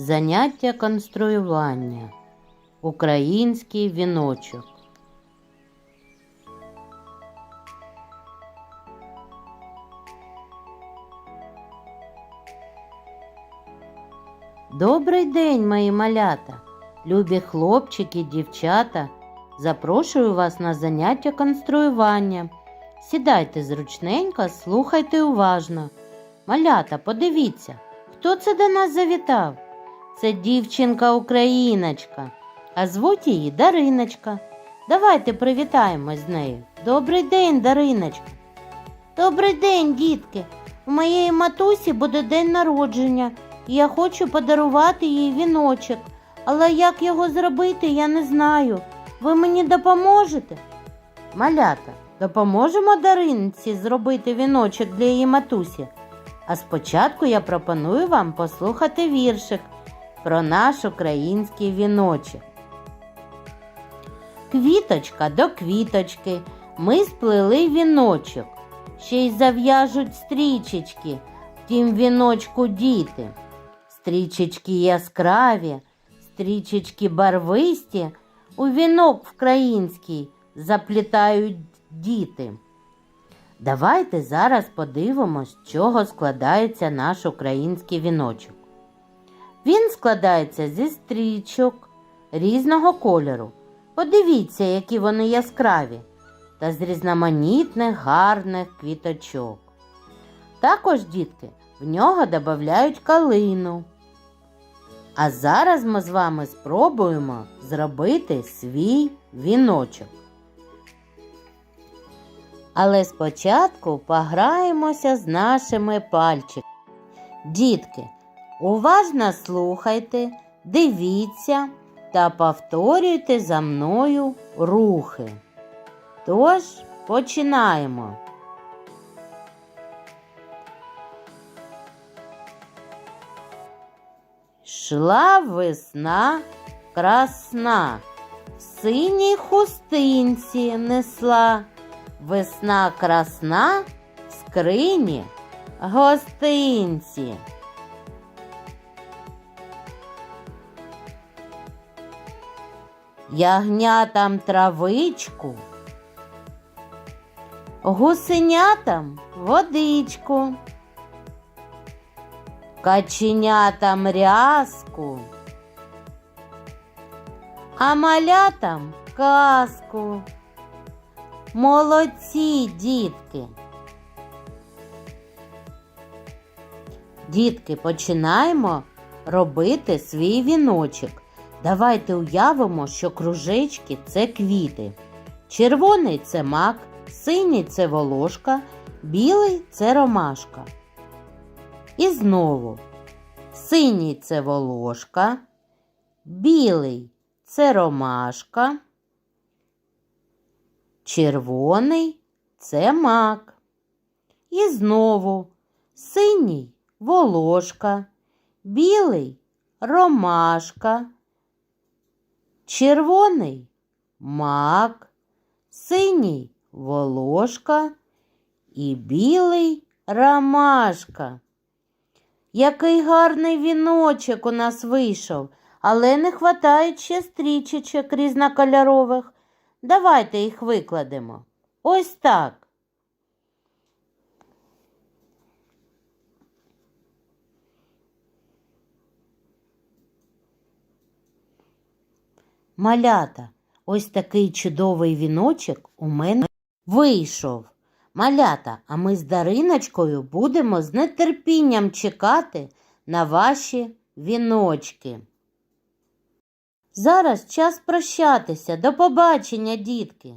Заняття конструювання. Український віночок. Добрий день, мої малята, любі хлопчики, дівчата. Запрошую вас на заняття конструювання. Сідайте зручненько, слухайте уважно. Малята, подивіться, хто це до нас завітав? Це дівчинка-україночка, а звуть її Дариночка. Давайте привітаємось з нею. Добрий день, Дариночка. Добрий день, дітки. У моєї матусі буде день народження, і я хочу подарувати їй віночок. Але як його зробити, я не знаю. Ви мені допоможете? Малята, допоможемо Даринці зробити віночок для її матусі. А спочатку я пропоную вам послухати віршик про наш український віночок. Квіточка до квіточки ми сплели віночок, ще й зав'яжуть стрічечки, в тім віночку діти. Стрічечки яскраві, стрічечки барвисті, у вінок український заплітають діти. Давайте зараз подивимось, з чого складається наш український віночок. Він складається зі стрічок різного кольору. Подивіться, які вони яскраві, та з різноманітних гарних квіточок. Також, дітки, в нього додають калину. А зараз ми з вами спробуємо зробити свій віночок. Але спочатку пограємося з нашими пальчиками. Дітки, уважно слухайте, дивіться та повторюйте за мною рухи. Тож починаємо. Шла весна красна, в синій хустинці несла. Весна красна в скрині гостинці. Ягнятам травичку, гусенятам водичку, каченятам рязку, а малятам казку. Молодці, дітки. Дітки, починаємо робити свій віночок. Давайте уявимо, що кружечки це квіти. Червоний це мак, синій це волошка, білий це ромашка. І знову синій це волошка, білий це ромашка. Червоний це мак. І знову синій волошка, білий ромашка, червоний мак, синій волошка і білий ромашка. Який гарний віночок у нас вийшов, але не хватає ще стрічечок різнокольорових. Давайте їх викладемо. Ось так. Малята, ось такий чудовий віночок у мене вийшов. Малята, а ми з Дариночкою будемо з нетерпінням чекати на ваші віночки. Зараз час прощатися. До побачення, дітки!